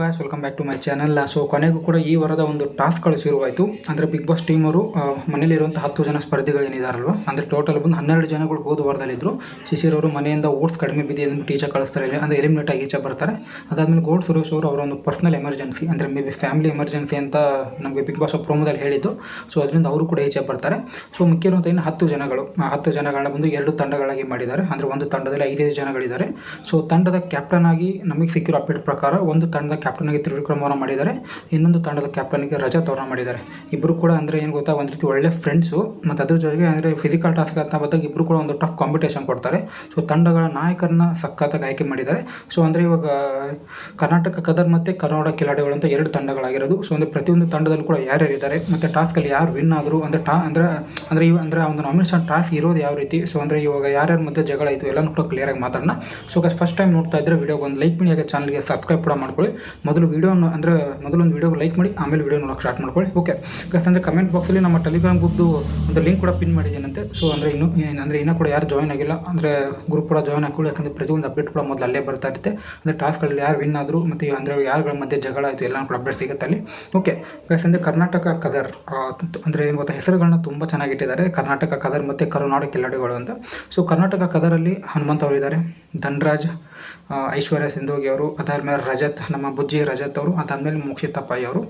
Guys welcome back to my channel so ಕೊನೆಗೂ ಕೂಡ ಈ ವಾರದ ಒಂದು ಟಾಸ್ಕ್ಗಳು ಶುರುವಾಯಿತು ಅಂದರೆ ಬಿಗ್ ಬಾಸ್ ಟೀಮ್ ಅವರು ಮನೇಲಿರುವಂಥ ಹತ್ತು ಜನ ಸ್ಪರ್ಧಿಗಳು ಏನಿದಾರಲ್ವ? ಅಂದರೆ ಟೋಟಲ್ ಬಂದು ಹನ್ನೆರಡು ಜನಗಳು ಹೋದ ವಾರದಲ್ಲಿದ್ದರು ಶಿಶಿರ್ ಅವರು ಮನೆಯಿಂದ ಓಟ್ಸ್ ಕಡಿಮೆ ಬಿದ್ದಿ ಅಂದ್ಬಿಟ್ಟು ಟೀಚರ್ ಕಳಿಸ್ತಾರೆ. ಅಂದರೆ ಎಲಿಮಿನೇಟ್ ಆಗಿ ಈಚೆ ಬರ್ತಾರೆ. ಅದಾದಮೇಲೆ ಗೋಲ್ಡ್ ಸುರೇಶ್ ಅವರು ಅವರ ಒಂದು ಪರ್ಸನಲ್ ಎಮರ್ಜೆನ್ಸಿ ಅಂದರೆ ಮೇ ಬಿ ಫ್ಯಾಮಿಲಿ ಎಮರ್ಜೆನ್ಸಿ ಅಂತ ನಮಗೆ ಬಿಗ್ ಬಾಸ್ ಪ್ರೋಮೋದಲ್ಲಿ ಹೇಳಿದ್ದು. ಸೊ ಅದರಿಂದ ಅವರು ಕೂಡ ಈಚೆ ಬರ್ತಾರೆ. ಸೊ ಮುಖ್ಯ ಏನು ಹತ್ತು ಜನಗಳು ಹತ್ತು ಜನಗಳನ್ನ ಬಂದು ಎರಡು ತಂಡಗಳಾಗಿ ಮಾಡಿದ್ದಾರೆ. ಅಂದರೆ ಒಂದು ತಂಡದಲ್ಲಿ ಐದೈದು ಜನಗಳಿದ್ದಾರೆ. ಸೊ ತಂಡದ ಕ್ಯಾಪ್ಟನ್ ಆಗಿ ನಮಗೆ ಸಿಕ್ಕಿರೋ ಅಪ್ಡೇಟ್ ಪ್ರಕಾರ ಒಂದು ತಂಡದ ಆಗಿ ತ್ರಿವಿಕ್ರಮ್ ಅವರ ಮಾಡಿದ್ದಾರೆ. ಇನ್ನೊಂದು ತಂಡದ ಕ್ಯಾಪ್ಟನ್ಗೆ ರಜಾ ತವರ ಮಾಡಿದ್ದಾರೆ. ಇಬ್ಬರು ಕೂಡ ಅಂದರೆ ಏನು ಗೊತ್ತಾ, ಒಂದು ರೀತಿ ಒಳ್ಳೆ ಫ್ರೆಂಡ್ಸು ಮತ್ತು ಅದ್ರ ಜೊತೆಗೆ ಅಂದರೆ ಫಿಸಿಕಲ್ ಟಾಸ್ಕ್ ಅಂತ ಬಂದಾಗ ಇಬ್ಬರು ಕೂಡ ಒಂದು ಟಫ್ ಕಾಂಪಿಟೇಷನ್ ಕೊಡ್ತಾರೆ. ಸೊ ತಂಡಗಳ ನಾಯಕರನ್ನ ಸಖತ್ತಾಗಿ ಆಯ್ಕೆ ಮಾಡಿದ್ದಾರೆ. ಸೊ ಅಂದರೆ ಇವಾಗ, ಕರ್ನಾಟಕ ಕದರ್ ಮತ್ತು ಕರ್ನಾಟಕ ಕಿಲಾಡಿಗಳು ಅಂತ ಎರಡು ತಂಡಗಳಾಗಿರೋದು. ಸೊ ಅಂದರೆ ಪ್ರತಿಯೊಂದು ತಂಡದಲ್ಲೂ ಕೂಡ ಯಾರ್ಯಾರು ಇದ್ದಾರೆ ಮತ್ತು ಟಾಸ್ಕಲ್ಲಿ ಯಾರು ವಿನ್ ಆದರು, ಅಂದರೆ ಟಾ ಅಂದರೆ ಅಂದರೆ ಇವ, ಅಂದರೆ ಒಂದು ನಾಮಿನೇಷನ್ ಟಾಸ್ಕ್ ಇರೋದು ಯಾವ ರೀತಿ? ಸೊ ಅಂದರೆ ಇವಾಗ ಯಾರ್ಯಾರ ಮಧ್ಯೆ ಜಗಳ ಇತ್ತು ಎಲ್ಲನೂ ಕೂಡ ಕ್ಲಿಯರಾಗಿ ಮಾತಾಡೋಣ. ಸೊ ಫಸ್ಟ್ ಟೈಮ್ ನೋಡ್ತಾ ಇದ್ದರೆ ವಿಡಿಯೋಗೆ ಒಂದು ಲೈಕ್ ಮಾಡಿ ಚಾನಲ್ಗೆ ಸಬ್ಸ್ಕ್ರೈಬ್ ಕೂಡ ಮಾಡ್ಕೊಳ್ಳಿ. ಮೊದಲು ವೀಡಿಯೋನ ಅಂದರೆ ಮೊದಲು ಒಂದು ವಿಡಿಯೋಗೆ ಲೈಕ್ ಮಾಡಿ, ಆಮೇಲೆ ವಿಡಿಯೋ ನೋಡೋಕೆ ಸ್ಟಾರ್ಟ್ ಮಾಡ್ಕೊಳ್ಳಿ. ಓಕೆ ಪ್ಲಸ್ ಅಂದರೆ ಕಮೆಂಟ್ ಬಾಕ್ಸಲ್ಲಿ ನಮ್ಮ ಟೆಲಿಗ್ರಾಮ್ ಗ್ರೂಪ್ದು ಒಂದು ಲಿಂಕ್ ಕೂಡ ಪಿನ್ ಮಾಡಿದ್ದೀನಂತೆ. ಸೊ ಅಂದರೆ ಇನ್ನು ಅಂದರೆ ಇನ್ನೂ ಕೂಡ ಯಾರು ಜಾಯ್ನ್ ಆಗಿಲ್ಲ. ಅಂದರೆ ಗ್ರೂಪ್ ಕೂಡ ಜಾಯ್ನ್ ಹಾಕೊಳ್ಳಿ ಯಾಕಂದರೆ ಪ್ರತಿಯೊಂದು ಅಪ್ಡೇಟ್ ಕೂಡ ಮೊದಲು ಅಲ್ಲೇ ಬರ್ತಾ ಇರುತ್ತೆ. ಅಂದರೆ ಟಾಸ್ಕ್ಗಳಲ್ಲಿ ಯಾರು ವಿನ್ ಆದರು, ಮತ್ತು ಅಂದರೆ ಯಾರುಗಳ ಮಧ್ಯೆ ಜಗಳ ಆಯಿತು ಎಲ್ಲ ಕೂಡ ಅಪ್ಡೇಟ್ ಸಿಗುತ್ತೆ ಅಲ್ಲಿ. ಓಕೆ ಪ್ಲಸ್ ಅಂದರೆ ಕರ್ನಾಟಕ ಕದರ್ ಅಂದರೆ ಏನು ಗೊತ್ತಾ ಹೆಸರುಗಳನ್ನ ತುಂಬ ಚೆನ್ನಾಗಿಟ್ಟಿದ್ದಾರೆ ಕರ್ನಾಟಕ ಕದರ್ ಮತ್ತು ಕರುನಾಡು ಕಿಲಾಡಿಗಳು ಅಂತ. ಸೊ ಕರ್ನಾಟಕ ಕದರಲ್ಲಿ ಹನುಮಂತ್ ಅವರಿದ್ದಾರೆ ಧನ್ರಾಜ್ ಐಶ್ವರ್ಯ ಸಿಂಧೋಗಿ ಅವರು, ಅದಾದ್ಮೇಲೆ ರಜತ್, ನಮ್ಮ ಬುಜ್ಜಿ ರಜತ್ ಅವರು, ಅದಾದಮೇಲೆ ಮೋಕ್ಷಿತಾ ಪೈ ಅವರು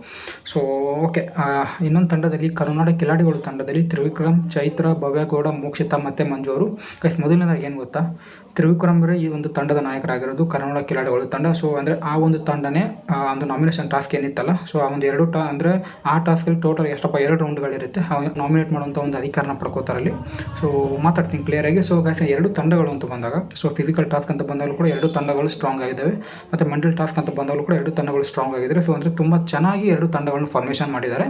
ಸೊ ಓಕೆ ಇನ್ನೊಂದು ತಂಡದಲ್ಲಿ ಕರುನಾಡ ಕಿಲಾಡಿಗಳು ತಂಡದಲ್ಲಿ ತ್ರಿವಿಕ್ರಮ್, ಚೈತ್ರ, ಭವ್ಯಗೌಡ, ಮೋಕ್ಷಿತ ಮತ್ತು ಮಂಜು ಅವರು. ಕೈಸ್ ಮೊದಲನೇದಾಗಿ ಏನು ಗೊತ್ತಾ? ತ್ರಿವಿಕ್ರಮ್ರೆ ಈ ಒಂದು ತಂಡದ ನಾಯಕರಾಗಿರೋದು ಕರ್ನಾಟಕ ಕಿಲಾಡಿಗಳು ತಂಡ. ಸೊ ಅಂದರೆ ಆ ಒಂದು ತಂಡನೇ ಒಂದು ನಾಮಿನೇಷನ್ ಟಾಸ್ಕ್ ಏನಿತ್ತಲ್ಲ ಸೊ ಆ ಒಂದು ಎರಡು ಟಾ ಅಂದರೆ ಆ ಟಾಸ್ಕಲ್ಲಿ ಟೋಟಲ್ ಎಷ್ಟಪ್ಪ, ಎರಡು ರೌಂಡ್ಗಳಿರುತ್ತೆ ನಾಮಿನೇಟ್ ಮಾಡುವಂಥ ಒಂದು ಅಧಿಕಾರನ ಪಡ್ಕೋತಾರಲ್ಲಿ ಸೊ ಮಾತಾಡ್ತೀನಿ ಕ್ಲಿಯರಾಗಿ ಸೊ ಗಾಯ್ಸ್ ಎರಡು ತಂಡಗಳು ಅಂತ ಬಂದಾಗ ಸೊ ಫಿಸಿಕಲ್ ಟಾಸ್ಕ್ ಅಂತ ಬಂದಾಗಲೂ ಕೂಡ ಎರಡು ತಂಡಗಳು ಸ್ಟ್ರಾಂಗ್ ಆಗಿದ್ದಾವೆ. ಮತ್ತು ಮೆಂಟಲ್ ಟಾಸ್ಕ್ ಅಂತ ಬಂದಾಗಲೂ ಕೂಡ ಎರಡು ತಂಡಗಳು ಸ್ಟ್ರಾಂಗ್ ಆಗಿದ್ದಾರೆ. ಸೊ ಅಂದರೆ ತುಂಬ ಚೆನ್ನಾಗಿ ಎರಡು ತಂಡಗಳನ್ನು ಫಾರ್ಮೇಷನ್ ಮಾಡಿದ್ದಾರೆ.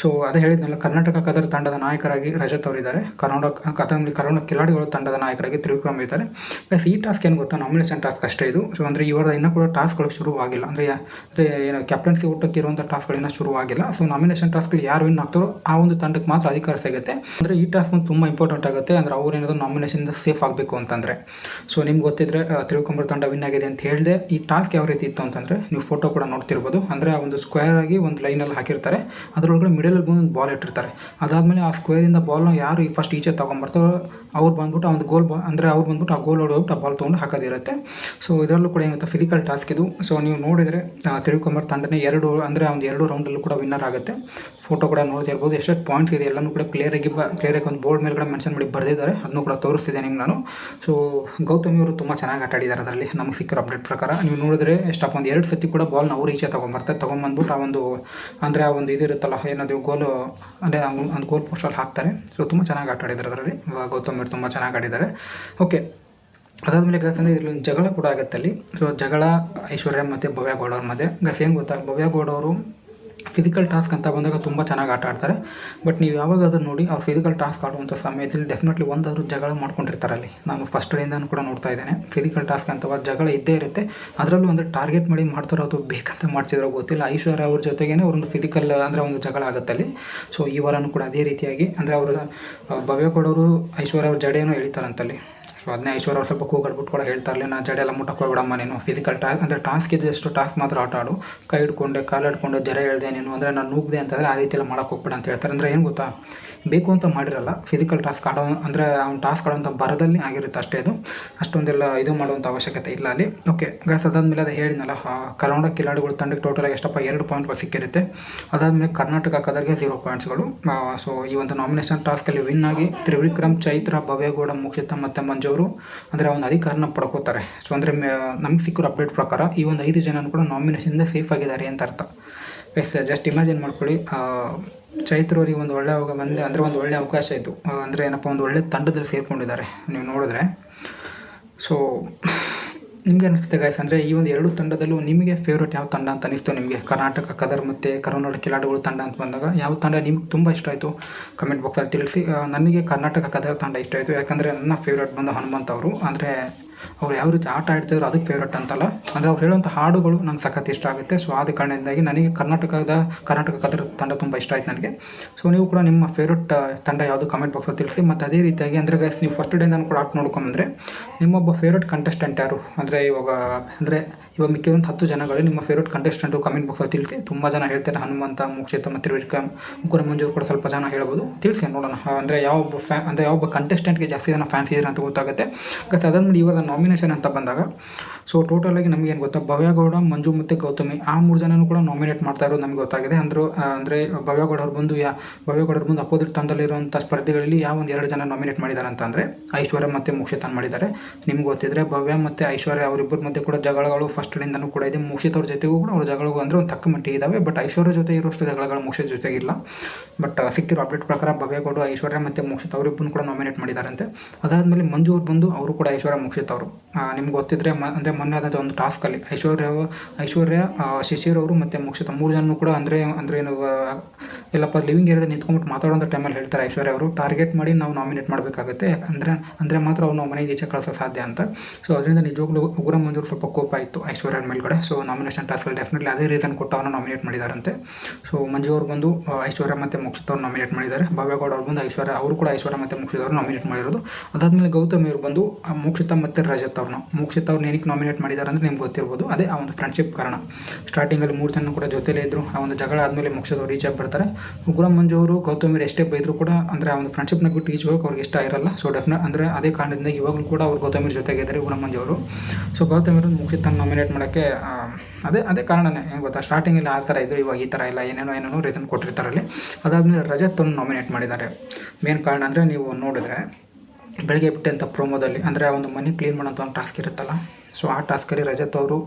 ಸೊ ಅದೇ ಹೇಳಿದ್ನಲ್ಲ, ಕರ್ನಾಟಕ ಕದರ್ ತಂಡದ ನಾಯಕರಾಗಿ ರಜತ್ ಅವರಿದ್ದಾರೆ. ಕರ್ನಾಟಕ ಕಥಮಲ್ಲಿ ಕರ್ನಾಟಕ ಕಿಲಾಡಿಗಳು ತಂಡದ ನಾಯಕರಾಗಿ ತ್ರಿವಿಕ್ರಮ್ ಇದ್ದಾರೆ. ಪ್ಲಸ್ ಈ ಟಾಸ್ಕ್ ಏನು ಗೊತ್ತಾ? ನಾಮಿನೇಷನ್ ಟಾಸ್ಕ್ ಅಷ್ಟೇ ಇದು. ಸೊ ಅಂದರೆ ಇವರ ಇನ್ನೂ ಕೂಡ ಟಾಸ್ಕ್ಗಳು ಶುರುವಾಗಿಲ್ಲ. ಅಂದರೆ ಅಂದರೆ ಏನು ಕ್ಯಾಪ್ಟನ್ಸಿ ಊಟಕ್ಕೆ ಇರುವಂಥ ಟಾಸ್ಕ್ಗಳು ಇನ್ನೂ ಶುರುವಾಗಿಲ್ಲ. ಸೊ ನಾಮಿನೇಷನ್ ಟಾಸ್ಕ್ಗಳು ಯಾರು ವಿನ್ ಆಗ್ತಾರೋ ಆ ಒಂದು ತಂಡಕ್ಕೆ ಮಾತ್ರ ಅಧಿಕಾರ ಸಿಗುತ್ತೆ. ಅಂದರೆ ಈ ಟಾಸ್ಕ್ ಒಂದು ತುಂಬ ಇಂಪಾರ್ಟೆಂಟ್ ಆಗುತ್ತೆ. ಅಂದರೆ ಅವ್ರು ಏನಾದರೂ ನಾಮಿನೇಷನ್ದ ಸೇಫ್ ಆಗಬೇಕು ಅಂತಂದರೆ. ಸೊ ನಿಮ್ಗೆ ಗೊತ್ತಿದ್ರೆ ತ್ರಿವಿಕ್ರಮ್ ತಂಡ ವಿನ್ ಆಗಿದೆ ಅಂತ ಹೇಳಿದೆ. ಈ ಟಾಸ್ಕ್ ಯಾವ ರೀತಿ ಇತ್ತು ಅಂತಂದರೆ, ನೀವು ಫೋಟೋ ಕೂಡ ನೋಡ್ತಿರ್ಬೋದು. ಅಂದರೆ ಆ ಒಂದು ಸ್ಕ್ವೇರ್ ಆಗಿ ಒಂದು ಲೈನಲ್ಲಿ ಹಾಕಿರ್ತಾರೆ. ಅದರೊಳಗಡೆ ಮಿಡಲಲ್ಲಿ ಬಂದು ಒಂದು ಬಾಲ್ ಇಟ್ಟಿರ್ತಾರೆ. ಅದಾದಮೇಲೆ ಆ ಸ್ಕ್ವೇರಿಂದ ಬಾಲ್ನ ಯಾರು ಫಸ್ಟ್ ಈಚೆ ತೊಗೊಂಬರ್ತಾರೋ ಅವ್ರು ಬಂದ್ಬಿಟ್ಟು ಆ ಒಂದು ಗೋಲ್ ಬಾ ಅಂದರೆ ಅವ್ರು ಬಂದ್ಬಿಟ್ಟು ಆ ಗೋಲ್ ಹೊಡೆದ್ಬಿಟ್ಟು ಆ ಬಾಲ್ ತೊಗೊಂಡು ಹಾಕೋದಿರುತ್ತೆ ಸೊ ಇದರಲ್ಲೂ ಕೂಡ ಏನಂತ ಫಿಸಿಕಲ್ ಟಾಸ್ಕ್ ಇದು. ಸೊ ನೀವು ನೋಡಿದರೆ ತಿಳ್ಕೊಂಬರ್ ತಂಡನೇ ಎರಡು, ಅಂದರೆ ಒಂದು ಎರಡು ರೌಂಡಲ್ಲೂ ಕೂಡ ವಿನ್ನರ್ ಆಗುತ್ತೆ. ಫೋಟೋ ಕೂಡ ನೋಡ್ತಿರ್ಬೋದು ಎಷ್ಟೆಷ್ಟು ಪಾಯಿಂಟ್ಸ್ ಇದೆ ಎಲ್ಲನೂ ಕೂಡ ಕ್ಲಿಯರಾಗಿ ಬ ಕ್ಲಿಯರಾಗಿ ಒಂದು ಬೋರ್ಡ್ ಮೇಲ್ಗಡೆ ಮೆನ್ಷನ್ ಮಾಡಿ ಬರೆದಿದ್ದಾರೆ. ಅದನ್ನು ಕೂಡ ತೋರಿಸ್ತಿದ್ದೆ ನಿಮ್ಗೆ ನಾನು. ಸೊ ಗೌತಮಿ ಅವರು ತುಂಬ ಚೆನ್ನಾಗಿ ಆಟಾಡಿದ್ದಾರೆ ಅದರಲ್ಲಿ. ನಮಗೆ ಸಿಕ್ಕಿರೋ ಅಪ್ಡೇಟ್ ಪ್ರಕಾರ. ನೀವು ನೋಡಿದ್ರೆ ಎಷ್ಟಪ್ಪ ಒಂದು ಎರಡು ಸತಿ ಕೂಡ ಬಾಲ್ನ ಅವ್ರು ಈಚೆ ತೊಗೊಂಬರ್ತಾರೆ. ತೊಗೊಂಬಂದ್ಬಿಟ್ಟು ಆ ಒಂದು, ಅಂದರೆ ಆ ಒಂದು ಇದಿರುತ್ತಲ್ಲ, ಏನದು ಗೋಲು ಅಂದರೆ ಒಂದು ಗೋಲ್ ಪೋಸ್ಟಲ್ಲಿ ಹಾಕ್ತಾರೆ. ಸೊ ತುಂಬ ಚೆನ್ನಾಗಿ ಆಟ ಆಡಿದ್ದಾರೆ ಅದರಲ್ಲಿ. ಗೌತಮ್ ತುಂಬ ಚೆನ್ನಾಗಿ ಆಡಿದ್ದಾರೆ. ಓಕೆ ಅದಾದಮೇಲೆ ಗಸ್ ಅಂದರೆ ಇಲ್ಲಿ ಜಗಳ ಕೂಡ ಆಗುತ್ತೆ ಅಲ್ಲಿ. ಸೊ ಜಗಳ, ಐಶ್ವರ್ಯ ಮತ್ತು ಭವ್ಯ ಗೌಡ ಅವ್ರ ಮಧ್ಯೆ. ಗಸ್ ಏನು ಗೊತ್ತಾ? ಭವ್ಯ ಗೌಡ ಅವರು ಫಿಸಿಕಲ್ ಟಾಸ್ಕ್ ಅಂತ ಬಂದಾಗ ತುಂಬ ಚೆನ್ನಾಗಿ ಆಟ ಆಡ್ತಾರೆ. ಬಟ್ ನೀವು ಯಾವಾಗಾದರೂ ನೋಡಿ ಅವ್ರು ಫಿಸಿಕಲ್ ಟಾಸ್ಕ್ ಆಡುವಂಥ ಸಮಯದಲ್ಲಿ ಡೆಫಿನೆಟ್ಲಿ ಒಂದಾದರೂ ಜಗಳ ಮಾಡ್ಕೊಂಡಿರ್ತಾರೆ ಅಲ್ಲಿ. ನಾನು ಫಸ್ಟ್ ಡೇಯಿಂದನೂ ಕೂಡ ನೋಡ್ತಾ ಇದ್ದೇನೆ. ಫಿಸಿಕಲ್ ಟಾಸ್ಕ್ ಅಂತ ಜಗಳ ಇದ್ದೇ ಇರುತ್ತೆ. ಅದರಲ್ಲೂ ಒಂದು ಟಾರ್ಗೆಟ್ ಮಾಡಿ ಮಾಡ್ತಾರೋ ಅದು ಬೇಕಂತ ಮಾಡ್ತಿದ್ರೋ ಗೊತ್ತಿಲ್ಲ. ಐಶ್ವರ್ಯ ಅವ್ರ ಜೊತೆಗೇ ಅವರೊಂದು ಫಿಸಿಕಲ್ ಅಂದರೆ ಒಂದು ಜಗಳ ಆಗುತ್ತೆ ಅಲ್ಲಿ. ಸೊ ಈ ವಾರನೂ ಕೂಡ ಅದೇ ರೀತಿಯಾಗಿ ಅಂದರೆ ಅವರು, ಭವ್ಯ ಕೊಡೋರು ಐಶ್ವರ್ಯ ಅವ್ರ ಜಡೆಯನ್ನು ಎಳಿತಾರಂತಲ್ಲಿ. ಸೊ ಅದನ್ನೇ ಐಶ್ವರ್ಯ ಅವ್ರು ಸ್ವಲ್ಪ ಕೂಗಾಡ್ಬಿಟ್ಟು ಕೂಡ ಹೇಳ್ತಾ ಇರಲಿ ನಾನು ಜಡೆ ಎಲ್ಲ ಮುಟ್ಟಕ್ಕೆ ಹೋಗ್ಬಿಡಮ್ಮ ನೀನು. ಫಿಸಿಕಲ್ ಟಾಸ್ಕ್ ಅಂದರೆ ಟಾಸ್ಕ್ ಇದ್ದಷ್ಟು ಎಷ್ಟು ಟಾಸ್ಕ್ ಮಾತ್ರ ಆಟ ಆಡು. ಕೈ ಹಿಡ್ಕೊಂಡೆ, ಕಾಲು ಹಿಡ್ಕೊಂಡು ಜರ ಹೇಳಿದೆ ನೀನು. ಅಂದರೆ ನಾನು ನೂಗ್ದೆ ಅಂತಂದರೆ ಆ ರೀತಿ ಎಲ್ಲ ಮಾಡಕ್ಕೆ ಹೋಗ್ಬೇಡ ಅಂತ ಹೇಳ್ತಾರೆ. ಅಂದರೆ ಏನು ಗೊತ್ತಾ? ಬೇಕು ಅಂತ ಮಾಡಿರಲ್ಲ ಫಿಸಿಕಲ್ ಟಾಸ್ಕ್ ಆಡೋ, ಅಂದರೆ ಅವ್ನು ಟಾಸ್ಕ್ ಆಡೋಂಥ ಬರದಲ್ಲಿ ಆಗಿರುತ್ತೆ ಅಷ್ಟೇ ಅದು. ಅಷ್ಟೊಂದೆಲ್ಲ ಇದು ಮಾಡುವಂಥ ಅವಶ್ಯಕತೆ ಇಲ್ಲ ಅಲ್ಲಿ. ಓಕೆ ಗಸ್ ಅದಾದಮೇಲೆ ಅದು ಹೇಳಿದ್ನಲ್ಲ ಕರ್ನಾಟಕ ಕಿಲಾಡಿಗಳು ತಂಡಕ್ಕೆ ಟೋಟಲಾಗಿ ಎಷ್ಟಪ್ಪ, ಎರಡು ಪಾಯಿಂಟ್ಗಳು ಸಿಕ್ಕಿರುತ್ತೆ. ಅದಾದಮೇಲೆ ಕರ್ನಾಟಕ ಕದರ್ಗೆ ಝೀರೋ ಪಾಯಿಂಟ್ಸ್ಗಳು ಸೊ ಈ ಒಂದು ನಾಮಿನೇಷನ್ ಟಾಸ್ಕಲ್ಲಿ ವಿನ್ ಆಗಿ ತ್ರಿವಿಕ್ರಮ್, ಚೈತ್ರ, ಭವ್ಯಗೌಡ ಮುಖ್ಯತ ಮತ್ತು ಮಂಜು ಅವರು ಅಂದರೆ ಒಂದು ಅಧಿಕಾರನ ಪಡ್ಕೋತಾರೆ. ಸೊ ಅಂದರೆ ನಮ್ಗೆ ಸಿಕ್ಕಿರೋ ಅಪ್ಡೇಟ್ ಪ್ರಕಾರ ಈ ಒಂದು ಐದು ಜನನೂ ಕೂಡ ನಾಮಿನೇಷನಿಂದ ಸೇಫ್ ಆಗಿದ್ದಾರೆ ಅಂತ ಅರ್ಥ. ಎಸ್ ಜಸ್ಟ್ ಇಮ್ಯಾಜಿನ್ ಮಾಡ್ಕೊಳ್ಳಿ. ಆ, ಚೈತ್ರ ಅವರಿಗೆ ಒಂದು ಒಳ್ಳೆ ಬಂದೆ ಅಂದರೆ ಒಂದು ಒಳ್ಳೆ ಅವಕಾಶ ಇತ್ತು. ಅಂದರೆ ಏನಪ್ಪ ಒಂದು ಒಳ್ಳೆ ತಂಡದಲ್ಲಿ ಸೇರಿಕೊಂಡಿದ್ದಾರೆ. ನೀವು ನೋಡಿದ್ರೆ. ಸೊ ನಿಮಗೆ ಅನಿಸುತ್ತೆ ಗಾಯ್ಸ್ ಅಂದರೆ ಈ ಒಂದು ಎರಡು ತಂಡದಲ್ಲೂ ನಿಮಗೆ ಫೇವ್ರೇಟ್ ಯಾವ ತಂಡ ಅಂತ ಅನಿಸ್ತು ನಿಮಗೆ? ಕರ್ನಾಟಕ, ಕದರ್ ಮತ್ತು ಕರ್ನಾಟಕ ಕಿಲಾಡಿಗಳು ತಂಡ ಅಂತ ಬಂದಾಗ ಯಾವ ತಂಡ ನಿಮ್ಗೆ ತುಂಬ ಇಷ್ಟ ಆಯಿತು? ಕಮೆಂಟ್ ಬಾಕ್ಸಲ್ಲಿ ತಿಳಿಸಿ. ನನಗೆ ಕರ್ನಾಟಕ, ಕದರ್ ತಂಡ ಇಷ್ಟ ಆಯಿತು. ಯಾಕಂದರೆ ನನ್ನ ಫೇವ್ರೇಟ್ ಬಂದು ಹನುಮಂತ್ ಅವರು. ಅಂದರೆ ಅವ್ರು ಯಾವ ರೀತಿ ಆಟ ಆಡ್ತಿದ್ರು ಅದಕ್ಕೆ ಫೇವ್ರೇಟ್ ಅಂತಲ್ಲ. ಅಂದರೆ ಅವ್ರು ಹೇಳುವಂಥ ಹಾಡುಗಳು ನಂಗೆ ಸಖತ್ ಇಷ್ಟ ಆಗುತ್ತೆ. ಸೊ ಆದ ಕಾರಣದಿಂದಾಗಿ ನನಗೆ ಕರ್ನಾಟಕದ ಕರ್ನಾಟಕ ಕದ್ರ ತಂಡ ತುಂಬ ಇಷ್ಟ ಆಯ್ತು ನನಗೆ. ಸೊ ನೀವು ಕೂಡ ನಿಮ್ಮ ಫೇವ್ರೇಟ್ ತಂಡ ಯಾವುದು ಕಮೆಂಟ್ ಬಾಕ್ಸಲ್ಲಿ ತಿಳಿಸಿ. ಮತ್ತು ಅದೇ ರೀತಿಯಾಗಿ ಅಂದರೆ ಗೈಸ್ ನೀವು ಫಸ್ಟ್ ನಾನು ಕೂಡ ಆಟ ನೋಡ್ಕೊಂಬಂದರೆ ನಿಮ್ಮೊಬ್ಬ ಫೇವ್ರೇಟ್ ಕಂಟೆಸ್ಟೆಂಟ್ ಯಾರು? ಅಂದರೆ ಇವಾಗ ಅಂದರೆ ಇವಾಗ ಮಿಕ್ಕಿರುವಂಥ ಹತ್ತು ಜನಗಳು ನಿಮ್ಮ ಫೇವ್ರೇಟ್ ಕಂಟೆಸ್ಟೆಂಟು ಕಮೆಂಟ್ ಬಾಕ್ಸಲ್ಲಿ ತಿಳಿಸಿ. ತುಂಬ ಜನ ಹೇಳ್ತಾರೆ ಹನುಮಂತ, ಮೋಕ್ಷಿತ ಮತ್ತು ವಿಕ್ರಮ್ ಮುಕುರ ಮಂಜೂರು ಕೂಡ ಸ್ವಲ್ಪ ಜನ ಹೇಳ್ಬೋದು. ತಿಳಿಸಿ ನೋಡೋಣ. ಅಂದರೆ ಯಾವೊಬ್ಬ ಫ್ಯಾ ಅಂದರೆ ಯಾವೊಬ್ಬ ಕಂಟೆಸ್ಟೆಂಟ್ಗೆ ಜಾಸ್ತಿ ಜನ ಫ್ಯಾನ್ಸ್ ಇದ್ದಾರೆ ಅಂತ ಗೊತ್ತಾಗುತ್ತೆ. ಬಿಕಾಸ್ ಅದಾದ್ಮೇಲೆ ಇವಾಗ ನಾಮಿನೇಷನ್ ಅಂತ ಬಂದಾಗ. ಸೊ ಟೋಟಲಾಗಿ ನಮಗೆ ಏನು ಗೊತ್ತಾ ಭವ್ಯಗೌಡ ಮಂಜು ಮತ್ತು ಗೌತಮಿ, ಆ ಮೂರು ಜನನೂ ಕೂಡ ನಾಮಿನೇಟ್ ಮಾಡ್ತಾ ಇರೋದು ನಮಗೆ ಗೊತ್ತಾಗಿದೆ. ಅಂದರು ಅಂದರೆ ಭವ್ಯಗೌಡ ಅವ್ರು ಬಂದು ಯಾ ಭವ್ಯಗೌಡ ಅವ್ರು ಬಂದು ಅಪೋಸಿಟ್ ತಂದಲ್ಲಿರುವಂಥ ಸ್ಪರ್ಧೆಗಳಲ್ಲಿ ಯಾವ ಒಂದು ಎರಡು ಜನ ನಾಮಿನೇಟ್ ಮಾಡಿದ್ದಾರೆ ಅಂತ ಅಂದರೆ, ಐಶ್ವರ್ಯ ಮತ್ತು ಮುಕ್ಷಿತಾನ್ ಮಾಡಿದ್ದಾರೆ. ನಿಮ್ಗೆ ಗೊತ್ತಿದ್ರೆ ಭವ್ಯ ಮತ್ತು ಐಶ್ವರ್ಯ ಅವರಿಬ್ಬರ ಮಧ್ಯೆ ಕೂಡ ಜಗಳಗಳು ಫಸ್ಟ್ ಡೇಯಿಂದನೂ ಕೂಡ ಇದೆ. ಮುಕ್ಷಿತ್ ಅವ್ರ ಜೊತೆಗೂ ಕೂಡ ಅವ್ರ ಜಗಳಗಳು ಅಂದರೆ ಒಂದು ತಕ್ಕ ಮಟ್ಟಿಗೆ ಇದ್ದಾವೆ ಬಟ್ ಐಶ್ವರ್ಯ ಜೊತೆ ಇರೋಷ್ಟು ಜಗಳಗಳು ಮುಕ್ಷಿತ್ ಜೊತೆಗಿಲ್ಲ. ಬಟ್ ಸಿಕ್ಕಿರೋ ಅಪ್ಡೇಟ್ ಪ್ರಕಾರ ಭವ್ಯಗೌಡ ಐಶ್ವರ್ಯ ಮತ್ತು ಮುಕ್ಷಿತ್ ಅವರಿಬ್ಬರು ಕೂಡ ನಾಮಿನೇಟ್ ಮಾಡಿದ್ದಾರಂತೆ ಅದಾದಮೇಲೆ ಮಂಜು ಅವ್ರು ಬಂದು ಅವರು ಕೂಡ ಐಶ್ವರ್ಯ, ಮುಕ್ಷಿತ್ ನಿಮ್ಗೆ ಗೊತ್ತಿದ್ರೆ ಮ, ಅಂದರೆ ಮೊನ್ನೆ ಆದಂಥ ಒಂದು ಟಾಸ್ಕಲ್ಲಿ ಐಶ್ವರ್ಯ ಐಶ್ವರ್ಯ ಶಿಶಿರ್ ಅವರು ಮತ್ತು ಮೋಕ್ಷಿತ ಮೂರು ಜನ ಕೂಡ ಅಂದರೆ ಅಂದರೆ ಏನು ಎಲ್ಲಪ್ಪ ಲಿವಿಂಗ್ ಏರಿಯಾದ ನಿಂತ್ಕೊಂಡ್ಬಿಟ್ಟು ಮಾತಾಡೋಂಥ ಟೈಮಲ್ಲಿ ಹೇಳ್ತಾರೆ ಐಶ್ವರ್ಯ ಅವರು. ಟಾರ್ಗೆಟ್ ಮಾಡಿ ನಾವು ನಾಮಿನೇಟ್ ಮಾಡಬೇಕಾಗುತ್ತೆ. ಅಂದರೆ ಅಂದರೆ ಮಾತ್ರ ಅವ್ರು ನಾವು ಮನೆಗೆ ಈಚೆ ಕಳಿಸೋ ಸಾಧ್ಯ ಅಂತ. ಸೊ ಅದರಿಂದ ನಿಜವಾಗ್ಲೂ ಉಗ್ರ ಮಂಜೂರು ಸ್ವಲ್ಪ ಕೋಪ ಇತ್ತು ಐಶ್ವರ್ಯ ಮೇಲ್ಗಡೆ. ಸೊ ನಾಮಿನೇಷನ್ ಟಾಸ್ಕಲ್ಲಿ ಡೆಫಿನೆಟ್ಲಿ ಅದೇ ರೀಸನ್ ಕೊಟ್ಟು ಅವನು ನಾಮಿನೇಟ್ ಮಾಡಿದಾರಂತೆ. ಸೊ ಮಂಜು ಅವ್ರು ಬಂದು ಐಶ್ವರ್ಯ ಮತ್ತು ಮೋಕ್ಷಿತ ಅವ್ರು ನಾಮಿನೇಟ್ ಮಾಡಿದ್ದಾರೆ. ಭವ್ಯಗೌಡ ಅವ್ರು ಬಂದು ಐಶ್ವರ್ಯ, ಅವರು ಕೂಡ ಐಶ್ವರ್ಯ ಮತ್ತು ಮೋಕ್ಷಿತ ಅವರು ನಾಮಿನೇಟ್ ಮಾಡಿರೋದು. ಅದಾದಮೇಲೆ ಗೌತಮ್ ಅವರು ಬಂದು ಮೋಕ್ಷಿತ ಮತ್ತು ರಜತ್ ಅವ್ರನ್ನ. ಮೋಕ್ಷಿತ್ ಅವ್ರು ಏನಕ್ಕೆ ನಾಮಿನೇಟ್ ಮಾಡಿದ್ದಾರೆ ಅಂದರೆ ನಿಮ್ಗೆ ಗೊತ್ತಿರ್ಬೋದು. ಅದೇ ಆ ಒಂದು ಫ್ರೆಂಡ್ಶಿಪ್ ಕಾರಣ. ಸ್ಟಾರ್ಟಿಂಗಲ್ಲಿ ಮೂರು ಜನ ಕೂಡ ಜೊತೆಲೇ ಇದ್ದರು ಆ ಒಂದು ಜಗಳ ಆದಮೇಲೆ ಮೋಕ್ಷಿತ್ ಅವರು ಈಚೆ ಬರ್ತಾರೆ. ಉಗ್ರ ಮಂಜು ಅವರು, ಗೌತಮಿ ಎಷ್ಟೇ ಬೈದರೂ ಕೂಡ ಅಂದರೆ ಆ ಒಂದು ಫ್ರೆಂಡ್ಶಿಪ್ನ ಬಿಟ್ಟು ಈಚೆ ಹೋಗೋಕೆ ಅವ್ರಿಗೆ ಇಷ್ಟ ಇರಲ್ಲ. ಸೊ ಡೆಫಿನೆಟ್ ಅಂದರೆ ಅದೇ ಕಾರಣದಿಂದ ಇವಾಗಲೂ ಕೂಡ ಅವ್ರು ಗೌತಮಿ ಜೊತೆಗೆ ಇದ್ದಾರೆ, ಉಗ್ರ ಮಂಜು ಅವರು. ಸೊ ಗೌತಮಿ ಅವರು ಮುಕ್ಷಿತ್ ನಾಮಿನೇಟ್ ಮಾಡೋಕ್ಕೆ ಅದೇ ಅದೇ ಕಾರಣನೇ. ಏನು ಗೊತ್ತಾ? ಸ್ಟಾರ್ಟಿಂಗಲ್ಲಿ ಆ ಥರ ಇದ್ದು ಇವಾಗ ಈ ಥರ ಇಲ್ಲ, ಏನೇನೋ ಏನೇನೋ ಕೊಟ್ಟಿರ್ತಾರೆ ಅಲ್ಲಿ ಅದಾದಮೇಲೆ ರಜತ್ ಅವ್ರನ್ನ ನಾಮಿನೇಟ್ ಮಾಡಿದ್ದಾರೆ. ಮೇನ್ ಕಾರಣ ಅಂದರೆ ನೀವು ನೋಡಿದ್ರೆ ಬೆಳಗ್ಗೆ ಬಿಟ್ಟಂಥ ಪ್ರೋಮೋದಲ್ಲಿ ಅಂದರೆ ಒಂದು ಮನೆ ಕ್ಲೀನ್ ಮಾಡೋಂಥ ಒಂದು ಟಾಸ್ಕ್ ಇರುತ್ತಲ್ಲ? ಸೊ ಆ ಟಾಸ್ಕಲ್ಲಿ ರಜತ್ ಅವರು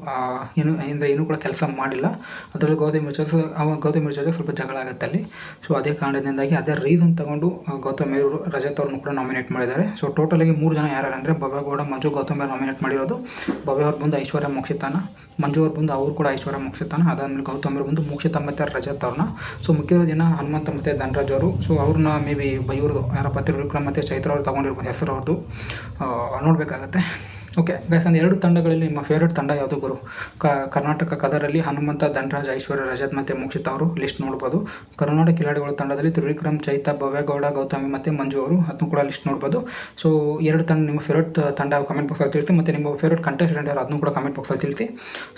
ಏನು ಅಂದರೆ ಏನು ಕೂಡ ಕೆಲಸ ಮಾಡಿಲ್ಲ. ಅದರಲ್ಲಿ ಗೌತಮಿ ಜೊತೆ ಅವ ಗೌತಮಿ ಜೊತೆ ಸ್ವಲ್ಪ ಜಗಳ ಆಗುತ್ತೆ ಅಲ್ಲಿ. ಸೊ ಅದೇ ಕಾರಣದಿಂದಾಗಿ ಅದೇ ರೀಸನ್ ತಗೊಂಡು ಗೌತಮ್ ಅವರು ರಜತ್ ಅವ್ರನ್ನು ಕೂಡ ನಾಮಿನೇಟ್ ಮಾಡಿದ್ದಾರೆ. ಸೊ ಟೋಟಲಾಗಿ ಮೂರು ಜನ ಯಾರು ಅಂದರೆ ಗೌಡ ಮಂಜು, ಗೌತಮಿ ಅವರು ನಾಮಿನೇಟ್ ಮಾಡಿರೋದು. ಭವ್ಯ ಅವ್ರು ಬಂದು ಐಶ್ವರ್ಯ ಮೋಕ್ಷಿತಾನ, ಮಂಜು ಅವ್ರು ಬಂದು ಅವ್ರು ಕೂಡ ಐಶ್ವರ್ಯ ಮೋಕ್ಷಿತಾನ, ಅದಾದಮೇಲೆ ಗೌತಮ್ ಅವರು ಬಂದು ಮೋಕ್ಷಿತ ಮತ್ತು ರಜತ್ ಅವ್ರನ್ನ. ಸೊ ಮುಖ್ಯವಾದ ದಿನ ಹನುಮಂತ ಮತ್ತು ಧನರಾಜ್ ಅವರು. ಸೊ ಅವ್ರನ್ನ ಮೇ ಬಿ ಇವ್ರದ್ದು ಯಾರ ಪತ್ರಿಕ್ರಮ ಮತ್ತು ಚೈತ್ರ ಅವ್ರು ತೊಗೊಂಡಿರ್ಬೋದು ಹೆಸರು ಅವ್ರದ್ದು ನೋಡಬೇಕಾಗತ್ತೆ. ಓಕೆ ಗೈಸ್ ಅಂದ್ರೆ ಎರಡು ತಂಡಗಳಲ್ಲಿ ನಿಮ್ಮ ಫೇವ್ರೇಟ್ ತಂಡ ಯಾವುದು ಗುರು? ಕರ್ನಾಟಕ ಕದರಲ್ಲಿ ಹನುಮಂತ, ಧನರಾಜ್, ಐಶ್ವರ್ಯ, ರಜತ್ ಮತ್ತು ಮುಕ್ಷಿತ್ ಅವರು ಲಿಸ್ಟ್ ನೋಡ್ಬೋದು. ಕರ್ನಾಟಕ ಕಿಲಾಡಿಗಳ ತಂಡದಲ್ಲಿ ತ್ರಿವಿಕ್ರಮ್, ಚೈತ, ಭವ್ಯಗೌಡ, ಗೌತಮಿ ಮತ್ತು ಮಂಜು ಅವರು ಅದನ್ನು ಕೂಡ ಲಿಸ್ಟ್ ನೋಡ್ಬೋದು. ಸೊ ಎರಡು ತಂಡ ನಿಮ್ಮ ಫೇವ್ರೇಟ್ ತಂಡ ಕಮೆಂಟ್ ಬಾಕ್ಸಲ್ಲಿ ತಿಳಿಸಿ ಮತ್ತು ನಿಮ್ಮ ಫೇವ್ರೇಟ್ ಕಂಟೆಸ್ಟೆಂಟ್ ಯಾರು ಅದನ್ನು ಕೂಡ ಕಮೆಂಟ್ ಬಾಕ್ಸಲ್ಲಿ ತಿಳಿಸಿ.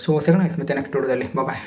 ಸೊ ಸೆಕೆಂಡ್ ಮತ್ತೆ ನೆಕ್ಸ್ಟ್ ವಿಡಿಯೋದಲ್ಲಿ ಬಾಯ್